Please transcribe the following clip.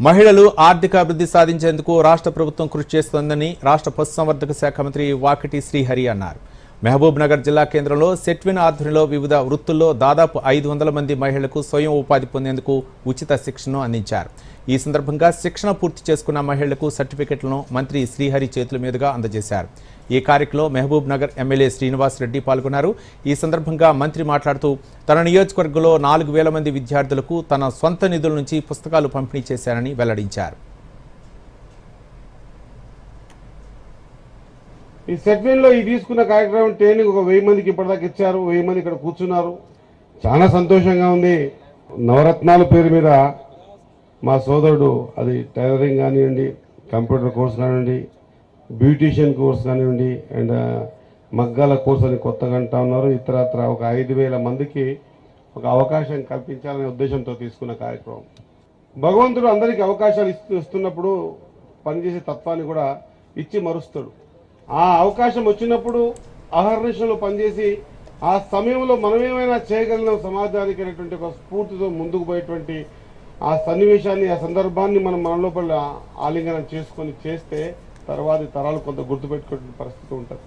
మహిళలు ఆర్థిక అభివృద్ధి సాధించేందుకు రాష్ట్ర ప్రభుత్వం కృషి చేస్తోందని రాష్ట్ర పశుసంవర్ధక శాఖ మంత్రి వాకిటి శ్రీహరి అన్నారు. మహబూబ్నగర్ జిల్లా కేంద్రంలో సెట్విన్ ఆధ్వర్యంలో వివిధ వృత్తుల్లో దాదాపు ఐదు వందల మంది మహిళలకు స్వయం ఉపాధి పొందేందుకు ఉచిత శిక్షణను అందించారు. ఈ సందర్భంగా శిక్షణ పూర్తి చేసుకున్న మహిళలకు సర్టిఫికెట్లను మంత్రి శ్రీహరి చేతుల మీదుగా అందజేశారు. ఈ కార్యక్రమంలో మహబూబ్ నగర్ ఎమ్మెల్యే శ్రీనివాస్ రెడ్డి పాల్గొన్నారు. ఈ సందర్భంగా మంత్రి మాట్లాడుతూ తన నియోజకవర్గంలో నాలుగు వేల మంది విద్యార్థులకు తన సొంత నిధుల నుంచి పుస్తకాలు పంపిణీ చేశారని వెల్లడించారు. ఈ సెట్వెన్లో ఈ తీసుకున్న కార్యక్రమం ట్రైనింగ్ ఒక వెయ్యి మందికి ఇప్పటిదాకా ఇచ్చారు. వెయ్యి మంది ఇక్కడ కూర్చున్నారు. చాలా సంతోషంగా ఉంది. నవరత్నాల పేరు మీద మా సోదరుడు అది టైలరింగ్ కానివ్వండి కంప్యూటర్ కోర్స్ కానివ్వండి బ్యూటీషియన్ కోర్స్ కానివ్వండి అండ్ మగ్గాల కోర్స్ అని కొత్తగా అంటా ఉన్నారు. ఇతరత్ర ఒక ఐదు వేల మందికి ఒక అవకాశం కల్పించాలనే ఉద్దేశంతో తీసుకున్న కార్యక్రమం. భగవంతుడు అందరికీ అవకాశాలు ఇస్తున్నప్పుడు పనిచేసే తత్వాన్ని కూడా ఇచ్చి మరుస్తాడు. ఆ అవకాశం వచ్చినప్పుడు అహర్నిశలు పనిచేసి ఆ సమయంలో మనమేమైనా చేయగలిగిన సమాజానికి అనేటువంటి ఒక స్ఫూర్తితో ముందుకు పోయేటువంటి ఆ సన్నివేశాన్ని ఆ సందర్భాన్ని మనం మన లోపల ఆలింగనం చేసుకొని చేస్తే తర్వాతి తరాలు కొంత గుర్తుపెట్టుకునే పరిస్థితి ఉంటుంది.